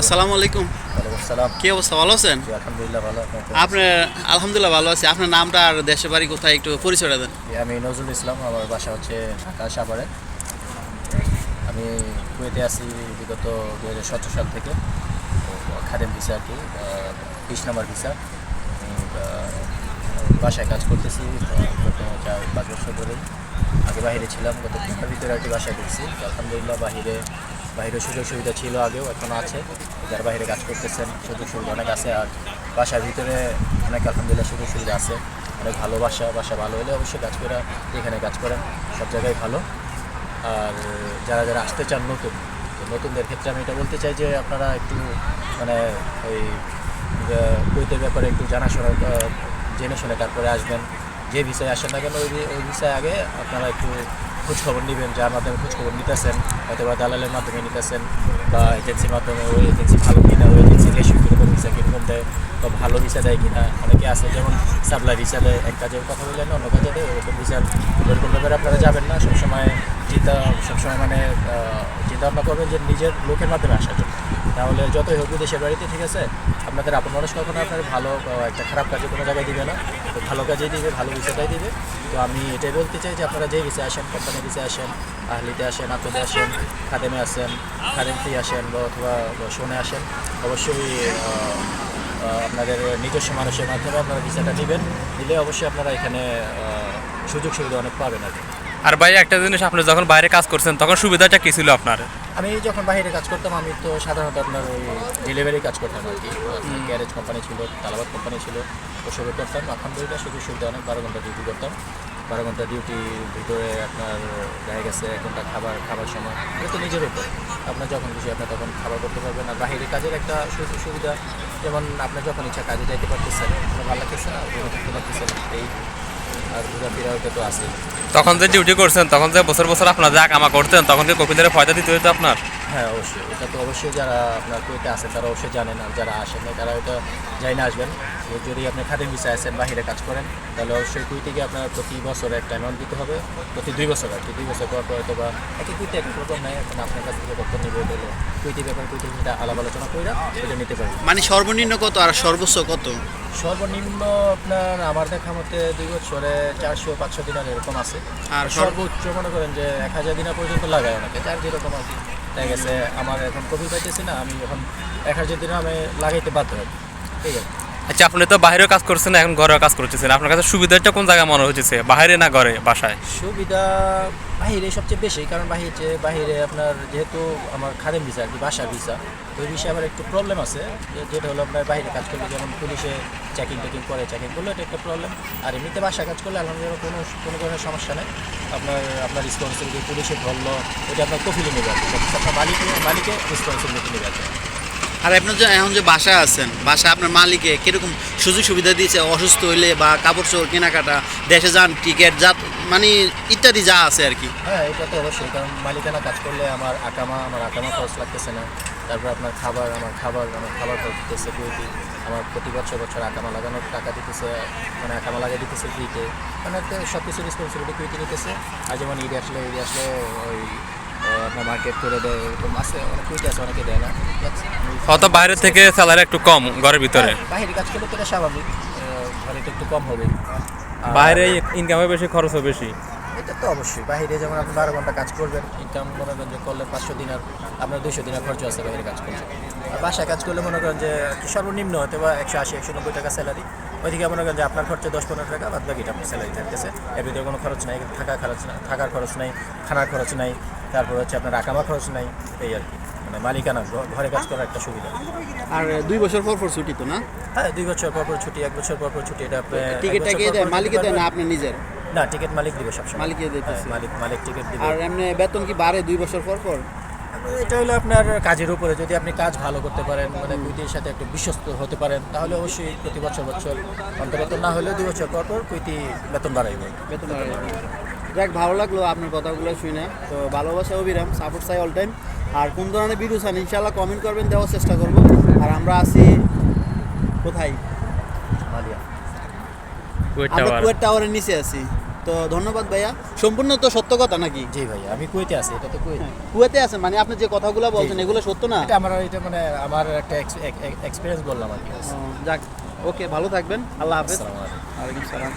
আসসালামু আলাইকুম। আসসালাম। কি অবস্থা? ভালো আছেন? আলহামদুলিল্লাহ ভালো আপনার আলহামদুলিল্লাহ ভালো আছি। আপনার নামটা আর দেশের বাড়ি কোথায় একটু পরিচয়টা দেন। আমি নজরুল ইসলাম আমার বাসা হচ্ছে ঢাকা সাভারে। আমি কুয়েতে আছি বিগত দু হাজার সতেরো সাল থেকে। খাদেম ভিসা আর কি বিশ নাম্বার ভিসা। বাসায় কাজ করতেছি গত চার পাঁচ বছর ধরে আগে বাইরে ছিলাম গত ভিতরে আর কি বাসায় করছি আলহামদুলিল্লাহ বাহিরে বাইরে সুযোগ সুবিধা ছিল আগেও এখনও আছে। যারা বাইরে কাজ করতেছেন, সুযোগ সুবিধা অনেক আছে। আর বাসার ভিতরে অনেক আলহামদুলিল্লাহ সুযোগ সুবিধা আছে। অনেক ভালো বাসা বাসা ভালো হলে অবশ্যই কাজ করে এখানে কাজ করেন। সব জায়গায় ভালো। আর যারা যারা আসতে চান নতুন, তো নতুনদের ক্ষেত্রে আমি এটা বলতে চাই যে আপনারা একটু মানে ওই কুয়েতের ব্যাপারে একটু জানাশোনা জেনে শুনে তারপরে আসবেন। যে ভিসায় আসেন না কেন ওই ওই ভিসায় আগে আপনারা একটু খোঁজখবর নেবেন, যার মাধ্যমে খোঁজখবর নিতেছেন হয়তো বা দালালের মাধ্যমে নিতেছেন, বা এজেন্সির মাধ্যমে ওই এজেন্সি ভালো কিনা, ওই এজেন্সি রেশিও কীরকম ভিসা কীরকম দেয়, বা ভালো ভিসা দেয় কিনা, অনেকে আছে, যেমন সাপ্লাই ভিসা দেয়, এক কাজের কথা বললেন, অন্য কাজে দেয় ওরকম ভিসার ওরকম ব্যাপারে আপনারা যাবেন না, সবসময় চিন্তা, সবসময় মানে চিন্তা ভাবনা করবেন যে নিজের লোকের মাধ্যমে আসার জন্য। তাহলে যতই হোক দেশের বাড়িতে, ঠিক আছে? আপনাদের আপন মানুষ কখনো আপনার ভালো একটা খারাপ কাজে কোনো জায়গায় দিবে না। তো ভালো কাজেই দিবে, ভালো বিষয়টাই দিবে। তো আমি এটাই বলতে চাই যে আপনারা যে ভিসা আসেন কোম্পানি ভিসা আসেন, আহলিতে আসেন আত্মতে আসেন, খাদেমে আসেন খাদেমতে আসেন বা অথবা শোনে আসেন, অবশ্যই আপনাদের নিজস্ব মানুষের মাধ্যমে আপনারা ভিসাটা নেবেন নিলে অবশ্যই আপনারা এখানে সুযোগ সুবিধা অনেক পাবেন আর আর ভাই, একটা জিনিস, আপনি যখন বাইরে কাজ করছেন, তখন সুবিধাটা কী ছিল আপনার? আমি যখন বাইরে কাজ করতাম আমি তো সাধারণত আপনার ওই ডেলিভারি কাজ করতাম আর কি। গ্যারেজ কোম্পানি ছিল তালাবাদ কোম্পানি ছিল ওসবে করতাম। এখন আলহামদুলিল্লাহ সুযোগ সুবিধা অনেক বারো ঘণ্টা ডিউটি করতাম। বারো ঘণ্টা ডিউটির ভিতরে আপনার দেখা গেছে এক ঘণ্টা খাবার খাবার সময়। এটা তো নিজের উপর। আপনার যখন খুশি আপনার তখন খাবার করতে পারবেন। আর বাইরে কাজের একটা সুযোগ সুবিধা যেমন আপনার যখন ইচ্ছা কাজে যাইতে পারতেছেন আপনার ভালো লাগতেছে না? থাকতে পারতেছেন? এই তখন যে ডিউটি করছেন, তখন যে বছর বছর আপনার যা কামা করতেন, তখন কি কপিলের ফয়দা দিতে হতো আপনার? হ্যাঁ অবশ্যই। এটা তো অবশ্যই যারা আপনার কুয়েতে আছেন তারা অবশ্যই জানেন আর যারা আসেন না তারা এটা যাই না আসবেন যদি আপনি খাদিম ভিসা আসেন বাহিরে কাজ করেন তাহলে অবশ্যই কুইতে গিয়ে আপনার প্রতি বছর একটা অ্যামাউন্ট দিতে হবে। প্রতি দুই বছর আর কি দুই বছর পর পর হয়তো বা একই কুইতে এক রকম নেয় এখন আপনার কাছ থেকে কত নেবে তাহলে কুইতে ব্যাপারে কুইতে আলাপ আলোচনা করে সেটা নিতে পারবেন। মানে সর্বনিম্ন কত আর সর্বোচ্চ কত? সর্বনিম্ন আপনার আমার দেখা মতে দুই বছরে চারশো পাঁচশো দিনার এরকম আছে। আর আর সর্বোচ্চ মনে করেন যে এক হাজার দিনা পর্যন্ত লাগায় অনেকে যার যেরকম আর কি। দেখা গেছে, আমার এখন কপি পাইতেছি না, আমি এখন এক হাজার দিনে আমি লাগাইতে বাধ্য হই। ঠিক আছে? আচ্ছা আপনি তো বাইরেও কাজ করছেন, এখন ঘরেও কাজ করতেছেন। আপনার কাছে সুবিধাটা কোন জায়গায় মনে হচ্ছে বাইরে না ঘরে, বাসায়? সুবিধা বাহিরে সবচেয়ে বেশি, কারণ বাহিরে বাহিরে আপনার যেহেতু আমার খাদেম ভিসা আর কি বাসা ভিসা ওই বিষয়ে আমার একটু প্রবলেম আছে। যেটা হলো আপনার বাইরে কাজ করলে, যেমন পুলিশে চেকিং টেকিং করে চেকিং করলে এটা একটা প্রবলেম আর এমনিতে বাসা কাজ করলে আলহামদুলিল্লাহ কোনো কোনো ধরনের সমস্যা নেই। আপনার আপনার রেসপন্সিবিলিটি পুলিশে ধরলো, এটা আপনার কফিলে নেবে আর কি আপনার মালিকে মালিকে রেসপন্সিবিলিটি নেবে আর আর আপনার যে এখন যে বাসা আছেন বাসা আপনার মালিকে কীরকম সুযোগ সুবিধা দিয়েছে? অসুস্থ হইলে বা কাপড় চোপড় কেনাকাটা, দেশে যান টিকিট যা মানে ইত্যাদি যা আছে আর কি। হ্যাঁ এটা তো অবশ্যই, কারণ মালিকানা কাজ করলে আমার আকামা আমার আকামা খরচ লাগতেছে না। তারপর আপনার খাবার, আমার খাবার আমার খাবার খরচ দিতেছে কুইটি আমার প্রতি বছর বছর আকামা লাগানোর টাকা দিতেছে মানে আকামা লাগিয়ে দিতেছে ফ্রিতে মানে সব কিছু রেসপন্সিবিলিটি কুইটি নিতেছে। আর যেমন ঈদে আসলে ঈদে আসলে ওই আপনার মার্কেট করে দেয় এরকম আছে অনেক কুইটি আছে অনেকে দেয় না। হয়তো বাইরে থেকে স্যালারি একটু কম ঘরের ভিতরে। হ্যাঁ, বাইরে কাজ করলে তো এটা স্বাভাবিক ঘরে তো একটু কম হবে। বাইরে ইনকামে বেশি খরচও বেশি। এটা তো অবশ্যই বাইরে যেমন আপনি বারো ঘণ্টা কাজ করবেন ইনকাম মনে করেন যে করলে পাঁচশো দিন আর আপনার দুইশো দিনের খরচ আছে বাইরে কাজ করছে আর বাসায় কাজ করলে মনে করেন যে সর্বনিম্ন হতে বা একশো আশি একশো নব্বই টাকা স্যালারি ওইদিকে মনে করেন যে আপনার খরচে দশ পনেরো টাকা বাদ বাকিটা আপনার স্যালারি থাকতেছে। এর ভিতরে কোনো খরচ নাই থাকা খরচ না থাকার খরচ নাই খানার খরচ নাই। তারপর হচ্ছে আপনার আকামা খরচ নাই এই আর কি। মানে মালিকানা ঘরে কাজ করার একটা সুবিধা। আর দুই বছর পর পর ছুটি তো না? হ্যাঁ দুই বছর পর পর ছুটি এক বছর পর পর ছুটি এটা টিকিটটা কে দেয়? দিতে মালিকে দেয় না আপনি নিজের? না টিকিট মালিক দিবে সবসময়। মালিকে দিতেছে। হ্যাঁ, মালিক মালিক টিকিট দিবে। আর এমনি বেতন কি বাড়ে দুই বছর পর পর? এটা হলো আপনার কাজের উপরে। যদি আপনি কাজ ভালো করতে পারেন মানে কুইতির সাথে একটু বিশ্বস্ত হতে পারেন তাহলে অবশ্যই প্রতি বছর বছর অন্তত না হলেও দুই বছর পর পর কুইতি বেতন বাড়াইবে। বেতন বাড়ে যাক ভালো লাগল আপনার কথাগুলো শুনে। তো ভালোবাসা অবিরাম সাপোর্ট চাই অল টাইম আর কোন ধরনের ভিডিও চান ইনশাল্লাহ কমেন্ট করবেন দেওয়ার চেষ্টা করব। আর আমরা আছি কোথায়? মালিয়া। আমরা কুয়েট টাওয়ারের নিচে আছি। তো ধন্যবাদ ভাইয়া। সম্পূর্ণ তো সত্য কথা নাকি? জি ভাই আমি কুয়েতে আছি এটা তো কুয়েত। কুয়েতে আছেন মানে আপনি যে কথাগুলো বলছেন এগুলো সত্য না? এটা আমার এটা মানে আমার একটা এক্সপিরিয়েন্স বললাম আর কি। যাক ওকে ভালো থাকবেন। আল্লাহ হাফেজ। আসসালামু আলাইকুম। ওয়ালাইকুম সালাম।